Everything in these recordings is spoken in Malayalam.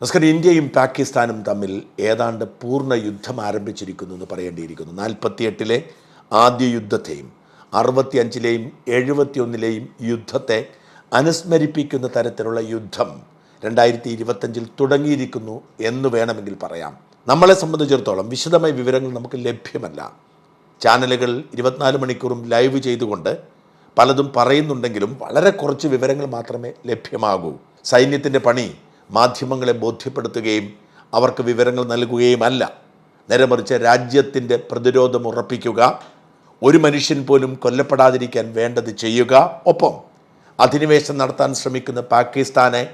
നമസ്കാരം ഇന്ത്യയും പാകിസ്ഥാനും തമ്മിൽ ഏതാണ്ട് പൂർണ യുദ്ധം ആരംഭിച്ചിരിക്കുന്നു എന്ന് പറയേണ്ടിയിരിക്കുന്നു. നാൽപ്പത്തിയെട്ടിലെ ആദ്യ യുദ്ധത്തെയും അറുപത്തിയഞ്ചിലെയും എഴുപത്തിയൊന്നിലെയും യുദ്ധത്തെ അനുസ്മരിപ്പിക്കുന്ന തരത്തിലുള്ള യുദ്ധം രണ്ടായിരത്തി ഇരുപത്തഞ്ചിൽ തുടങ്ങിയിരിക്കുന്നു എന്ന് വേണമെങ്കിൽ പറയാം. നമ്മളെ സംബന്ധിച്ചിടത്തോളം വിശദമായ വിവരങ്ങൾ നമുക്ക് ലഭ്യമല്ല. ചാനലുകൾ ഇരുപത്തിനാല് മണിക്കൂറും ലൈവ് ചെയ്തുകൊണ്ട് പലതും പറയുന്നുണ്ടെങ്കിലും വളരെ കുറച്ച് വിവരങ്ങൾ മാത്രമേ ലഭ്യമാകൂ. സൈന്യത്തിന്റെ പണി മാധ്യമങ്ങളെ ബോധ്യപ്പെടുത്തുകയും അവർക്ക് വിവരങ്ങൾ നൽകുകയുമല്ല നേരെ മറിച്ച് രാജ്യത്തിന്റെ പ്രതിരോധം ഉറപ്പിക്കുക ഒരു മനുഷ്യൻ പോലും കൊല്ലപ്പെടാതിരിക്കാൻ വേണ്ടത് ചെയ്യുക. ഒപ്പം അധിനിവേശം നടത്താൻ ശ്രമിക്കുന്ന പാകിസ്ഥാനെ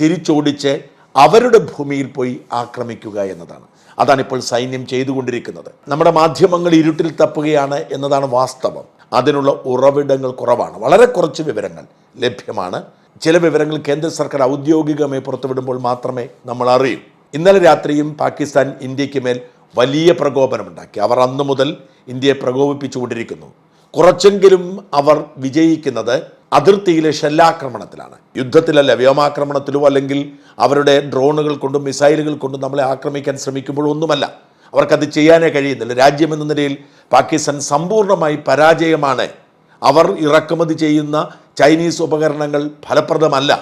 തിരിച്ചോടിച്ച് അവരുടെ ഭൂമിയിൽ പോയി ആക്രമിക്കുക എന്നതാണ്. അതാണ് ഇപ്പോൾ സൈന്യം ചെയ്തുകൊണ്ടിരിക്കുന്നത്. നമ്മുടെ മാധ്യമങ്ങൾ ഇരുട്ടിൽ തപ്പുകയാണ് എന്നതാണ് വാസ്തവം. അതിനുള്ള ഉറവിടങ്ങൾ കുറവാണ്. വളരെ കുറച്ച് വിവരങ്ങൾ ലഭ്യമാണ്. ചില വിവരങ്ങൾ കേന്ദ്ര സർക്കാർ ഔദ്യോഗികമായി പുറത്തുവിടുമ്പോൾ മാത്രമേ നമ്മൾ അറിയൂ. ഇന്നലെ രാത്രിയും പാകിസ്ഥാൻ ഇന്ത്യയ്ക്ക് മേൽ വലിയ പ്രകോപനമുണ്ടാക്കി. അവർ അന്നു മുതൽ ഇന്ത്യയെ പ്രകോപിപ്പിച്ചുകൊണ്ടിരിക്കുന്നു. കുറച്ചെങ്കിലും അവർ വിജയിക്കുന്നത് അതിർത്തിയിലെ ഷെല്ലാക്രമണത്തിലാണ്. യുദ്ധത്തിലല്ല വ്യോമാക്രമണത്തിലോ അല്ലെങ്കിൽ അവരുടെ ഡ്രോണുകൾ കൊണ്ടും മിസൈലുകൾ കൊണ്ടും നമ്മളെ ആക്രമിക്കാൻ ശ്രമിക്കുമ്പോഴൊന്നുമല്ല അവർക്കത് ചെയ്യാനേ കഴിയുന്നില്ല. രാജ്യമെന്ന നിലയിൽ പാകിസ്ഥാൻ സമ്പൂർണമായി പരാജയമാണ്. അവർ ഇറക്കുമതി ചെയ്യുന്ന ചൈനീസ് ഉപകരണങ്ങൾ ഫലപ്രദമല്ല.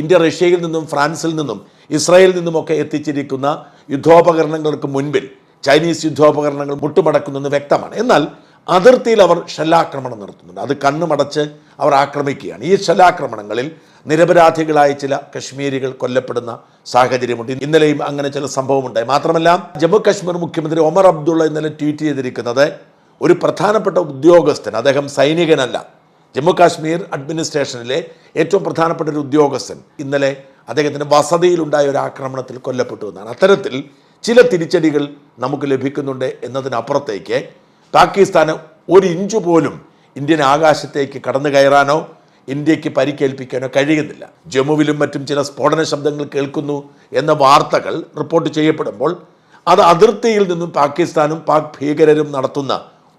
ഇന്ത്യ റഷ്യയിൽ നിന്നും ഫ്രാൻസിൽ നിന്നും ഇസ്രായേലിൽ നിന്നുമൊക്കെ എത്തിച്ചിരിക്കുന്ന യുദ്ധോപകരണങ്ങൾക്ക് മുൻപിൽ ചൈനീസ് യുദ്ധോപകരണങ്ങൾ മുട്ടുമടക്കുന്നെന്ന് വ്യക്തമാണ്. എന്നാൽ അതിർത്തിയിൽ അവർ ഷെല്ലാക്രമണം നടത്തുന്നുണ്ട്. അത് കണ്ണുമടച്ച് അവർ ആക്രമിക്കുകയാണ്. ഈ ഷെല്ലാക്രമണങ്ങളിൽ നിരപരാധികളായ ചില കശ്മീരികൾ കൊല്ലപ്പെടുന്ന സാഹചര്യമുണ്ട്. ഇന്നലെയും അങ്ങനെ ചില സംഭവമുണ്ടായി. മാത്രമല്ല ജമ്മു കശ്മീർ മുഖ്യമന്ത്രി ഒമർ അബ്ദുള്ള ഇന്നലെ ട്വീറ്റ് ചെയ്തിരിക്കുന്നത് ഒരു പ്രധാനപ്പെട്ട ഉദ്യോഗസ്ഥൻ അദ്ദേഹം സൈനികനല്ല ജമ്മു കാശ്മീർ അഡ്മിനിസ്ട്രേഷനിലെ ഏറ്റവും പ്രധാനപ്പെട്ട ഒരു ഉദ്യോഗസ്ഥൻ ഇന്നലെ അദ്ദേഹത്തിന്റെ വസതിയിലുണ്ടായ ഒരു ആക്രമണത്തിൽ കൊല്ലപ്പെട്ടു എന്നാണ്. അത്തരത്തിൽ ചില തിരിച്ചടികൾ നമുക്ക് ലഭിക്കുന്നുണ്ട് എന്നതിനപ്പുറത്തേക്ക് പാകിസ്ഥാന് ഒരു ഇഞ്ച് പോലും ഇന്ത്യൻ ആകാശത്തേക്ക് കടന്നു കയറാനോ ഇന്ത്യയ്ക്ക് പരിക്കേൽപ്പിക്കാനോ കഴിയുന്നില്ല. ജമ്മുവിലും മറ്റും ചില സ്ഫോടന ശബ്ദങ്ങൾ കേൾക്കുന്നു എന്ന വാർത്തകൾ റിപ്പോർട്ട് ചെയ്യപ്പെടുമ്പോൾ അത് അതിർത്തിയിൽ നിന്നും പാകിസ്ഥാനും പാക് ഭീകരരും നടത്തുന്ന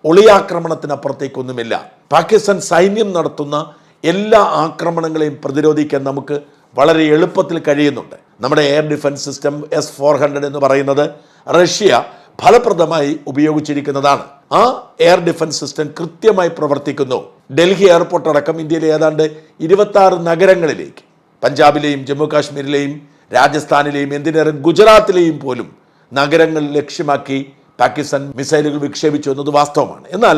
ഒളിയാക്രമണത്തിനപ്പുറത്തേക്കൊന്നുമില്ല. പാകിസ്ഥാൻ സൈന്യം നടത്തുന്ന എല്ലാ ആക്രമണങ്ങളെയും പ്രതിരോധിക്കാൻ നമുക്ക് വളരെ എളുപ്പത്തിൽ കഴിയുന്നുണ്ട്. നമ്മുടെ air defence system S four hundred എന്ന് പറയുന്നത് റഷ്യ ഫലപ്രദമായി ഉപയോഗിച്ചിരിക്കുന്നതാണ്. ആ എയർ ഡിഫൻസ് സിസ്റ്റം കൃത്യമായി പ്രവർത്തിക്കുന്നു. ഡൽഹി എയർപോർട്ട് അടക്കം ഇന്ത്യയിലെ ഏതാണ്ട് ഇരുപത്തി നഗരങ്ങളിലേക്ക് പഞ്ചാബിലെയും ജമ്മു കാശ്മീരിലെയും രാജസ്ഥാനിലെയും എന്തിനേറെ ഗുജറാത്തിലെയും പോലും നഗരങ്ങൾ ലക്ഷ്യമാക്കി പാകിസ്ഥാൻ മിസൈലുകൾ വിക്ഷേപിച്ചു എന്നത് വാസ്തവമാണ്. എന്നാൽ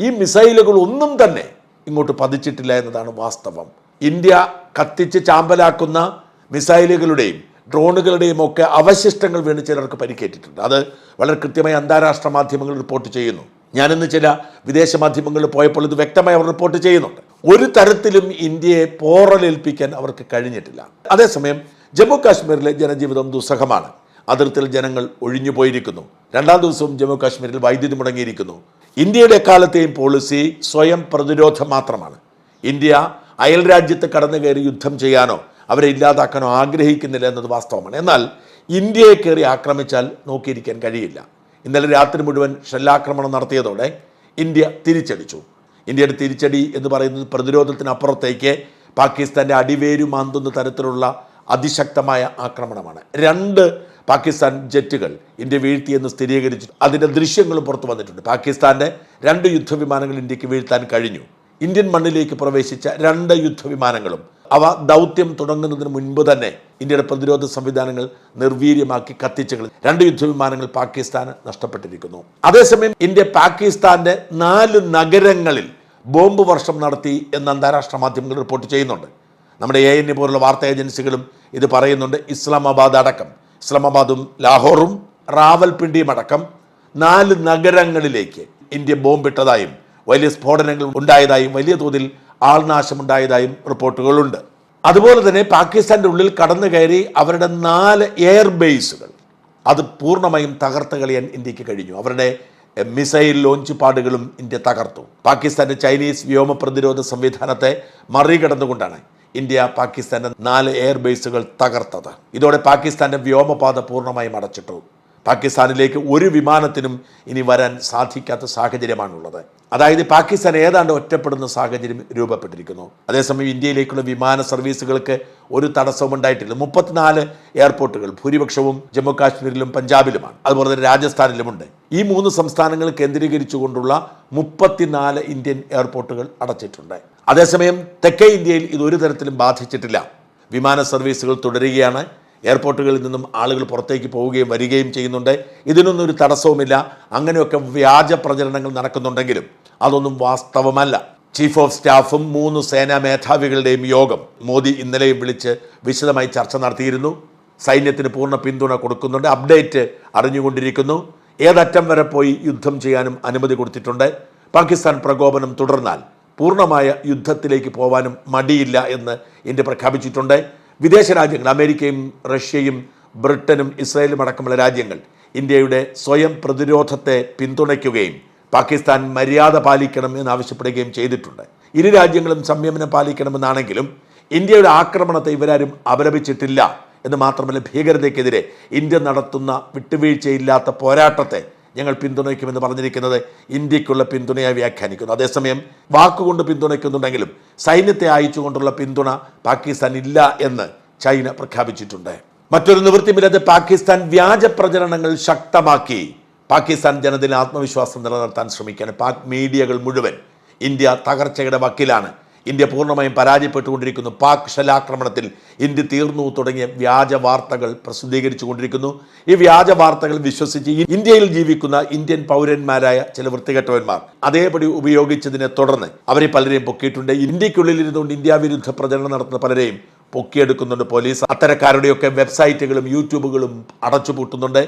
ഈ മിസൈലുകൾ ഒന്നും തന്നെ ഇങ്ങോട്ട് പതിച്ചിട്ടില്ല എന്നതാണ് വാസ്തവം. ഇന്ത്യ കത്തിച്ച് ചാമ്പലാക്കുന്ന മിസൈലുകളുടെയും ഡ്രോണുകളുടെയും ഒക്കെ അവശിഷ്ടങ്ങൾ വീണ് ചിലർക്ക് പരിക്കേറ്റിട്ടുണ്ട്. അത് വളരെ കൃത്യമായി അന്താരാഷ്ട്ര മാധ്യമങ്ങൾ റിപ്പോർട്ട് ചെയ്യുന്നു. ഞാനിന്ന് ചില വിദേശ മാധ്യമങ്ങളിൽ പോയപ്പോൾ ഇത് വ്യക്തമായി അവർ റിപ്പോർട്ട് ചെയ്യുന്നുണ്ട്. ഒരു തരത്തിലും ഇന്ത്യയെ പോറലേൽപ്പിക്കാൻ അവർക്ക് കഴിഞ്ഞിട്ടില്ല. അതേസമയം ജമ്മു കാശ്മീരിലെ ജനജീവിതം ദുസ്സഹമാണ്. അതിർത്തിയിൽ ജനങ്ങൾ ഒഴിഞ്ഞു പോയിരിക്കുന്നു. രണ്ടാം ദിവസവും ജമ്മു കാശ്മീരിൽ വൈദ്യുതി മുടങ്ങിയിരിക്കുന്നു. ഇന്ത്യയുടെ എക്കാലത്തെയും പോളിസി സ്വയം പ്രതിരോധം മാത്രമാണ്. ഇന്ത്യ അയൽ രാജ്യത്ത് കടന്നു കയറി യുദ്ധം ചെയ്യാനോ അവരെ ഇല്ലാതാക്കാനോ ആഗ്രഹിക്കുന്നില്ല എന്നത് വാസ്തവമാണ്. എന്നാൽ ഇന്ത്യയെ കയറി ആക്രമിച്ചാൽ നോക്കിയിരിക്കാൻ കഴിയില്ല. ഇന്നലെ രാത്രി മുഴുവൻ ഷെല്ലാക്രമണം നടത്തിയതോടെ ഇന്ത്യ തിരിച്ചടിച്ചു. ഇന്ത്യയുടെ തിരിച്ചടി എന്ന് പറയുന്നത് പ്രതിരോധത്തിനപ്പുറത്തേക്ക് പാകിസ്ഥാന്റെ അടിവേരു മാന്തുന്ന തരത്തിലുള്ള അതിശക്തമായ ആക്രമണമാണ്. രണ്ട് പാകിസ്ഥാൻ ജെറ്റുകൾ ഇന്ത്യ വീഴ്ത്തിയെന്ന് സ്ഥിരീകരിച്ചു. അതിന്റെ ദൃശ്യങ്ങളും പുറത്തു വന്നിട്ടുണ്ട്. പാകിസ്ഥാന്റെ രണ്ട് യുദ്ധവിമാനങ്ങൾ ഇന്ത്യയ്ക്ക് വീഴ്ത്താൻ കഴിഞ്ഞു. ഇന്ത്യൻ മണ്ണിലേക്ക് പ്രവേശിച്ച രണ്ട് യുദ്ധവിമാനങ്ങളും. അവ ദൗത്യം തുടങ്ങുന്നതിന് മുൻപ് തന്നെ ഇന്ത്യയുടെ പ്രതിരോധ സംവിധാനങ്ങൾ നിർവീര്യമാക്കി കത്തിച്ചുകൾ രണ്ട് യുദ്ധവിമാനങ്ങൾ പാകിസ്ഥാന് നഷ്ടപ്പെട്ടിരിക്കുന്നു. അതേസമയം ഇന്ത്യ പാകിസ്ഥാന്റെ നാല് നഗരങ്ങളിൽ ബോംബ് വർഷം നടത്തി എന്ന് അന്താരാഷ്ട്ര മാധ്യമങ്ങൾ റിപ്പോർട്ട് ചെയ്യുന്നുണ്ട്. നമ്മുടെ എ എൻ പോലുള്ള വാർത്താ ഏജൻസികളും ഇത് പറയുന്നുണ്ട്. ഇസ്ലാമാബാദ് അടക്കം. ഇസ്ലാമാബാദും ലാഹോറും റാവൽപിണ്ടിയും അടക്കം നാല് നഗരങ്ങളിലേക്ക് ഇന്ത്യ ബോംബിട്ടതായും വലിയ സ്ഫോടനങ്ങൾ ഉണ്ടായതായും വലിയ തോതിൽ ആൾനാശമുണ്ടായതായും റിപ്പോർട്ടുകളുണ്ട്. അതുപോലെ തന്നെ പാകിസ്ഥാന്റെ ഉള്ളിൽ കടന്നു കയറി അവരുടെ നാല് എയർ ബേസുകൾ. അത് പൂർണമായും തകർത്ത് കളയാൻ ഇന്ത്യയ്ക്ക് കഴിഞ്ഞു. അവരുടെ മിസൈൽ ലോഞ്ച് പാടുകളും ഇന്ത്യ തകർത്തു. പാകിസ്ഥാന്റെ ചൈനീസ് വ്യോമ പ്രതിരോധ സംവിധാനത്തെ മറികടന്നുകൊണ്ടാണ് ഇന്ത്യ പാകിസ്ഥാന്റെ നാല് എയർബേസുകൾ തകർത്തത്. ഇതോടെ പാകിസ്ഥാന്റെ വ്യോമപാത പൂർണമായും അടച്ചിട്ടു. പാകിസ്ഥാനിലേക്ക് ഒരു വിമാനത്തിനും ഇനി വരാൻ സാധിക്കാത്ത സാഹചര്യമാണുള്ളത്. അതായത് പാകിസ്ഥാൻ ഏതാണ്ട് ഒറ്റപ്പെടുന്ന സാഹചര്യം രൂപപ്പെട്ടിരിക്കുന്നു. അതേസമയം ഇന്ത്യയിലേക്കുള്ള വിമാന സർവീസുകൾക്ക് ഒരു തടസ്സവും ഉണ്ടായിട്ടില്ല. മുപ്പത്തിനാല് എയർപോർട്ടുകൾ ഭൂരിപക്ഷവും ജമ്മു കാശ്മീരിലും പഞ്ചാബിലുമാണ്. അതുപോലെ തന്നെ രാജസ്ഥാനിലുമുണ്ട്. ഈ മൂന്ന് സംസ്ഥാനങ്ങൾ കേന്ദ്രീകരിച്ചുകൊണ്ടുള്ള മുപ്പത്തിനാല് ഇന്ത്യൻ എയർപോർട്ടുകൾ അടച്ചിട്ടുണ്ട്. അതേസമയം തെക്കേ ഇന്ത്യയിൽ ഇത് ഒരു തരത്തിലും ബാധിച്ചിട്ടില്ല. വിമാന സർവീസുകൾ തുടരുകയാണ്. എയർപോർട്ടുകളിൽ നിന്നും ആളുകൾ പുറത്തേക്ക് പോവുകയും വരികയും ചെയ്യുന്നുണ്ട്. ഇതിനൊന്നും ഒരു തടസ്സവുമില്ല. അങ്ങനെയൊക്കെ വ്യാജ പ്രചരണങ്ങൾ നടക്കുന്നുണ്ടെങ്കിലും അതൊന്നും വാസ്തവമല്ല. ചീഫ് ഓഫ് സ്റ്റാഫും മൂന്ന് സേനാ മേധാവികളുടെയും യോഗം മോദി ഇന്നലെയും വിളിച്ച് വിശദമായി ചർച്ച നടത്തിയിരുന്നു. സൈന്യത്തിന് പൂർണ പിന്തുണ കൊടുക്കുന്നുണ്ട്. അപ്ഡേറ്റ് അറിഞ്ഞുകൊണ്ടിരിക്കുന്നു. ഏതറ്റം വരെ പോയി യുദ്ധം ചെയ്യാനും അനുമതി കൊടുത്തിട്ടുണ്ട്. പാകിസ്ഥാൻ പ്രകോപനം തുടർന്നാൽ പൂർണമായ യുദ്ധത്തിലേക്ക് പോവാനും മടിയില്ല എന്ന് ഇന്ത്യ പ്രഖ്യാപിച്ചിട്ടുണ്ട്. വിദേശ രാജ്യങ്ങൾ അമേരിക്കയും റഷ്യയും ബ്രിട്ടനും ഇസ്രായേലും അടക്കമുള്ള രാജ്യങ്ങൾ ഇന്ത്യയുടെ സ്വയം പ്രതിരോധത്തെ പിന്തുണയ്ക്കുകയും പാകിസ്ഥാൻ മര്യാദ പാലിക്കണം എന്ന് ആവശ്യപ്പെടുകയും ചെയ്തിട്ടുണ്ട്. ഇരു രാജ്യങ്ങളും സംയമനം പാലിക്കണമെന്നാണെങ്കിലും ഇന്ത്യയുടെ ആക്രമണത്തെ ഇവരാരും അപലപിച്ചിട്ടില്ല എന്ന് മാത്രമല്ല ഭീകരതയ്ക്കെതിരെ ഇന്ത്യ നടത്തുന്ന വിട്ടുവീഴ്ചയില്ലാത്ത പോരാട്ടത്തെ ഞങ്ങൾ പിന്തുണയ്ക്കുമെന്ന് പറഞ്ഞിരിക്കുന്നത് ഇന്ത്യക്കുള്ള പിന്തുണയായി വ്യാഖ്യാനിക്കുന്നു. അതേസമയം വാക്കുകൊണ്ട് പിന്തുണയ്ക്കുന്നുണ്ടെങ്കിലും സൈന്യത്തെ അയച്ചുകൊണ്ടുള്ള പിന്തുണ പാകിസ്ഥാൻ ഇല്ല എന്ന് ചൈന പ്രഖ്യാപിച്ചിട്ടുണ്ട്. മറ്റൊരു നിവൃത്തിമില്ലാതെ പാകിസ്ഥാൻ വ്യാജ പ്രചരണങ്ങൾ ശക്തമാക്കി പാകിസ്ഥാൻ ജനതയിൽ ആത്മവിശ്വാസം നിലനിർത്താൻ ശ്രമിക്കുകയാണ്. പാക് മീഡിയകൾ മുഴുവൻ ഇന്ത്യ തകർച്ചയുടെ വക്കിലാണ്. ഇന്ത്യ പൂർണമായും പരാജയപ്പെട്ടുകൊണ്ടിരിക്കുന്നു. പാക് ഷെല്ലാക്രമണത്തിൽ ഇന്ത്യ തീർന്നു തുടങ്ങിയ വ്യാജ വാർത്തകൾ പ്രസിദ്ധീകരിച്ചു കൊണ്ടിരിക്കുന്നു. ഈ വ്യാജ വാർത്തകൾ വിശ്വസിച്ച് ഇന്ത്യയിൽ ജീവിക്കുന്ന ഇന്ത്യൻ പൗരന്മാരായ ചില വൃത്തികെട്ടവന്മാർ അതേപടി ഉപയോഗിച്ചതിനെ തുടർന്ന് അവരെ പലരെയും പൊക്കിയിട്ടുണ്ട്. ഇന്ത്യക്കുള്ളിൽ ഇരുന്നുകൊണ്ട് ഇന്ത്യ വിരുദ്ധ പ്രചരണം നടത്തുന്ന പലരെയും പൊക്കിയെടുക്കുന്നുണ്ട് പോലീസ്. അത്തരക്കാരുടെയൊക്കെ വെബ്സൈറ്റുകളും യൂട്യൂബുകളും അടച്ചുപൂട്ടുന്നുണ്ട്.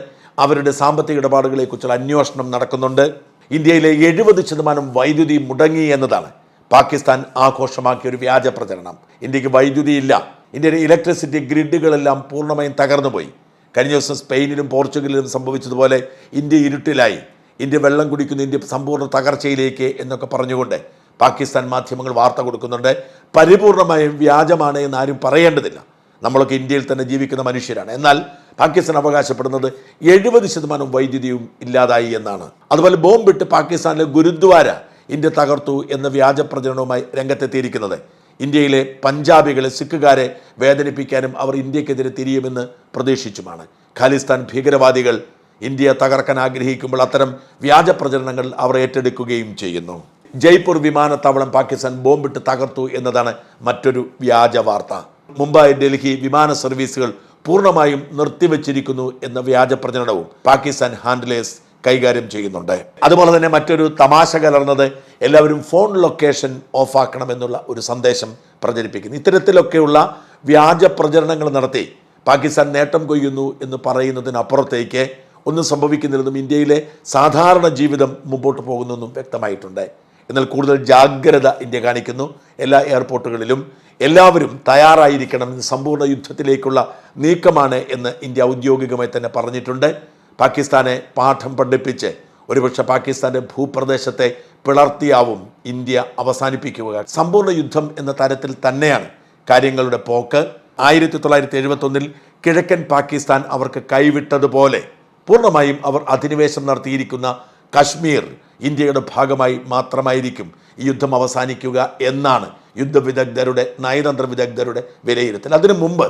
അവരുടെ സാമ്പത്തിക ഇടപാടുകളെക്കുറിച്ചുള്ള അന്വേഷണം നടക്കുന്നുണ്ട്. ഇന്ത്യയിലെ എഴുപത് ശതമാനം വൈദ്യുതി മുടങ്ങി എന്നതാണ് പാകിസ്ഥാൻ ആഘോഷമാക്കിയ ഒരു വ്യാജ പ്രചരണം. ഇന്ത്യയ്ക്ക് വൈദ്യുതിയില്ല. ഇന്ത്യയുടെ ഇലക്ട്രിസിറ്റി ഗ്രിഡുകളെല്ലാം പൂർണമായും തകർന്നുപോയി. കഴിഞ്ഞ ദിവസം സ്പെയിനിലും പോർച്ചുഗലിലും സംഭവിച്ചതുപോലെ ഇന്ത്യ ഇരുട്ടിലായി. ഇന്ത്യ വെള്ളം കുടിക്കുന്ന ഇന്ത്യ സമ്പൂർണ തകർച്ചയിലേക്ക് എന്നൊക്കെ പറഞ്ഞുകൊണ്ട് പാകിസ്ഥാൻ മാധ്യമങ്ങൾ വാർത്ത കൊടുക്കുന്നുണ്ട്. പരിപൂർണമായും വ്യാജമാണ് എന്ന് ആരും പറയേണ്ടതില്ല. നമ്മളൊക്കെ ഇന്ത്യയിൽ തന്നെ ജീവിക്കുന്ന മനുഷ്യരാണ്. എന്നാൽ പാകിസ്ഥാൻ അവകാശപ്പെടുന്നത് എഴുപത് ശതമാനം വൈദ്യുതിയും ഇല്ലാതായി എന്നാണ്. അതുപോലെ ബോംബിട്ട് പാകിസ്ഥാനിലെ ഗുരുദ്വാര ഇന്ത്യ തകർത്തു എന്ന വ്യാജ പ്രചരണവുമായി രംഗത്തെത്തിയിരിക്കുന്നത്. ഇന്ത്യയിലെ പഞ്ചാബികളെ സിഖുകാരെ വേദനിപ്പിക്കാനും അവർ ഇന്ത്യക്കെതിരെ തിരിയുമെന്ന് പ്രതീക്ഷിച്ചുമാണ്. ഖാലിസ്ഥാൻ ഭീകരവാദികൾ ഇന്ത്യ തകർക്കാൻ ആഗ്രഹിക്കുമ്പോൾ അത്തരം വ്യാജ പ്രചരണങ്ങൾ അവർ ഏറ്റെടുക്കുകയും ചെയ്യുന്നു. ജയ്പൂർ വിമാനത്താവളം പാകിസ്ഥാൻ ബോംബിട്ട് തകർത്തു എന്നതാണ് മറ്റൊരു വ്യാജ വാർത്ത. മുംബൈ ഡൽഹി വിമാന സർവീസുകൾ പൂർണമായും നിർത്തിവച്ചിരിക്കുന്നു എന്ന വ്യാജ പ്രചരണവും പാകിസ്ഥാൻ ഹാൻഡിലേഴ്സ് കൈകാര്യം ചെയ്യുന്നുണ്ട്. അതുപോലെ തന്നെ മറ്റൊരു തമാശ കലർന്നത് എല്ലാവരും ഫോൺ ലൊക്കേഷൻ ഓഫാക്കണമെന്നുള്ള ഒരു സന്ദേശം പ്രചരിപ്പിക്കുന്നു. ഇത്തരത്തിലൊക്കെയുള്ള വ്യാജ പ്രചരണങ്ങൾ നടത്തി പാകിസ്ഥാൻ നേട്ടം കൊയ്യുന്നു എന്ന് പറയുന്നതിനപ്പുറത്തേക്ക് ഒന്നും സംഭവിക്കുന്നില്ലെന്നും ഇന്ത്യയിലെ സാധാരണ ജീവിതം മുമ്പോട്ട് പോകുന്നെന്നും വ്യക്തമായിട്ടുണ്ട്. എന്നാൽ കൂടുതൽ ജാഗ്രത ഇന്ത്യ കാണിക്കുന്നു. എല്ലാ എയർപോർട്ടുകളിലും എല്ലാവരും തയ്യാറായിരിക്കണം. സമ്പൂർണ യുദ്ധത്തിലേക്കുള്ള നീക്കമാണ് എന്ന് ഇന്ത്യ ഔദ്യോഗികമായി തന്നെ പറഞ്ഞിട്ടുണ്ട്. പാകിസ്ഥാനെ പാഠം പഠിപ്പിച്ച് ഒരുപക്ഷെ പാകിസ്ഥാന്റെ ഭൂപ്രദേശത്തെ പിളർത്തിയാവും ഇന്ത്യ അവസാനിപ്പിക്കുക. സമ്പൂർണ യുദ്ധം എന്ന തരത്തിൽ തന്നെയാണ് കാര്യങ്ങളുടെ പോക്ക്. ആയിരത്തി തൊള്ളായിരത്തി എഴുപത്തൊന്നിൽ കിഴക്കൻ പാകിസ്ഥാൻ അവർക്ക് കൈവിട്ടതുപോലെ പൂർണമായും അവർ അധിനിവേശം നടത്തിയിരിക്കുന്ന കശ്മീർ ഇന്ത്യയുടെ ഭാഗമായി മാത്രമായിരിക്കും ഈ യുദ്ധം അവസാനിക്കുക എന്നാണ് യുദ്ധവിദഗ്ധരുടെ നയതന്ത്ര വിദഗ്ധരുടെ വിലയിരുത്തൽ. അതിനു മുമ്പ്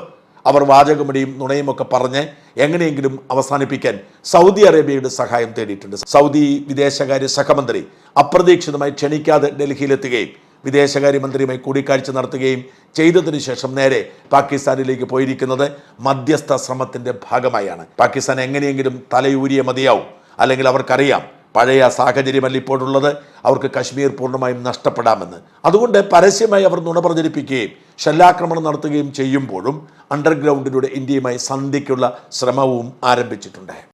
അവർ വാചകമടിയും നുണയും ഒക്കെ പറഞ്ഞ് എങ്ങനെയെങ്കിലും അവസാനിപ്പിക്കാൻ സൗദി അറേബ്യയുടെ സഹായം തേടിയിട്ടുണ്ട്. സൗദി വിദേശകാര്യ സഹമന്ത്രി അപ്രതീക്ഷിതമായി ക്ഷണിക്കാതെ ഡൽഹിയിലെത്തുകയും വിദേശകാര്യമന്ത്രിയുമായി കൂടിക്കാഴ്ച നടത്തുകയും ചെയ്തതിനു ശേഷം നേരെ പാകിസ്ഥാനിലേക്ക് പോയിരിക്കുന്നത് മധ്യസ്ഥ ശ്രമത്തിന്റെ ഭാഗമായാണ്. പാകിസ്ഥാൻ എങ്ങനെയെങ്കിലും തലയൂരിയ മതിയാവും. അല്ലെങ്കിൽ അവർക്കറിയാം പഴയ സാഹചര്യമല്ല ഇപ്പോഴുള്ളത്. അവർക്ക് കശ്മീർ പൂർണമായും നഷ്ടപ്പെടാമെന്ന്. അതുകൊണ്ട് പരസ്യമായി അവർ നുണ പ്രചരിപ്പിക്കുകയും ഷെല്ലാക്രമണം നടത്തുകയും ചെയ്യുമ്പോഴും അണ്ടർഗ്രൗണ്ടിലൂടെ ഇന്ത്യയുമായി സന്ധിക്കുള്ള ശ്രമവും ആരംഭിച്ചിട്ടുണ്ട്.